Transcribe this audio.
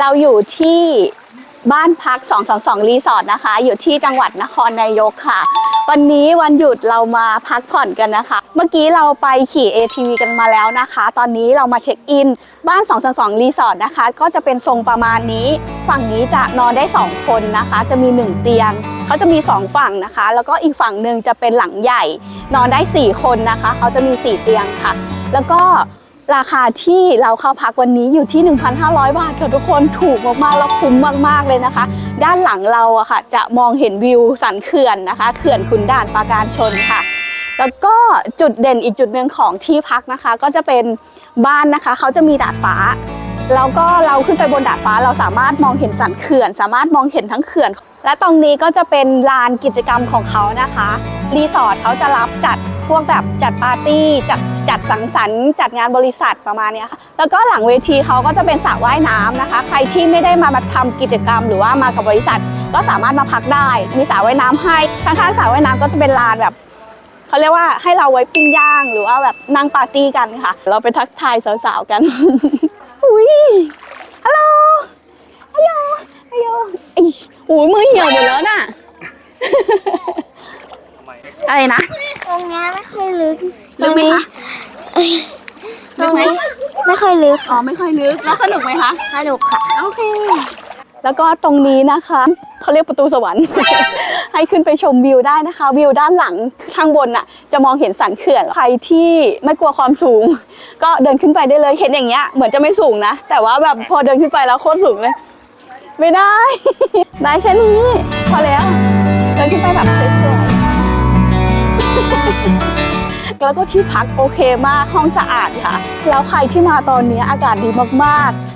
เราอยู่ที่บ้านพัก 222 รีสอร์ทนะคะ อยู่ที่จังหวัดนครนายกค่ะ วันนี้วันหยุดเรามาพักผ่อนกันนะคะ เมื่อกี้เราไปขี่ ATV กันมาแล้วนะคะ ตอนนี้เรามาเช็คอิน บ้าน 222 รีสอร์ทนะคะ ก็จะเป็นทรงประมาณนี้ ฝั่งนี้จะนอนได้ 2 คนนะคะ จะมี 1 เตียง เขาจะมี 2 ฝั่งนะคะ แล้วก็อีกฝั่งหนึ่งจะเป็นหลังใหญ่ นอนได้ 4 คนนะคะ เขาจะมี 4 เตียงค่ะ แล้วก็ ราคาที่เราเข้าพักวันนี้อยู่ที่ 1,500 บาทค่ะทุกคนถูกมากๆแล้วคุ้มมากๆเลยนะคะ ด้านหลังเราอะค่ะ จะมองเห็นวิวสันเขื่อนนะคะเขื่อนขุนด่านปราการชนค่ะ แล้วก็จุดเด่นอีกจุดหนึ่งของที่พักนะคะ ก็จะเป็นบ้านนะคะ เขาจะมีดาดฟ้าแล้วก็เราขึ้นไปบนดาดฟ้าเราสามารถมองเห็นสันเขื่อน สามารถมองเห็นทั้งเขื่อน และตรงนี้ก็จะเป็นลานกิจกรรมของเขานะคะ รีสอร์ทเขาจะรับจัดพวกแบบจัดปาร์ตี้ จัดจัดสังสรรค์ จัดงานบริษัทประมาณนี้ค่ะ แล้วก็หลังเวทีเขาก็จะเป็นสระว่ายน้ำนะคะ ใครที่ไม่ได้มามาทำกิจกรรม หรือว่ามากับบริษัท ก็สามารถมาพักได้ มีสระว่ายน้ำให้ ข้างๆสระว่ายน้ำก็จะเป็นลานแบบเขาเรียกว่าให้เราไว้ปิ้งย่าง หรือว่าแบบนั่งปาร์ตี้กันค่ะ เราไปทักทายสาวๆกัน อุ้ยฮัลโหล ฮัลโหล ฮัลโหลไอ้ โอ้ยมือเหี่ยวหมดแล้วน่ะ อะไรนะ ตรงเนี้ยไม่ค่อยลึกลึกไหมคะตรงนี้ไม่ค่อยลึกอ๋อไม่ค่อยลึก แล้วสนุกไหมคะ สนุกค่ะ โอเค แล้วก็ตรงนี้นะคะเขาเรียกประตูสวรรค์ ให้ขึ้นไปชมวิวได้นะคะ วิวด้านหลังข้างบนน่ะ จะมองเห็นสันเขื่อน ใครที่ไม่กลัวความสูง ก็เดินขึ้นไปได้เลย เห็นอย่างเงี้ยเหมือนจะไม่สูงนะ แต่ว่าแบบพอเดินขึ้นไปแล้วโคตรสูงเลย ไม่ได้ ได้แค่นี้ พอแล้วเดินขึ้นไปแบบสวยๆแล้วก็ที่พักโอเคมากห้องสะอาดค่ะ แล้วใครที่มาตอนนี้อากาศดีมากๆ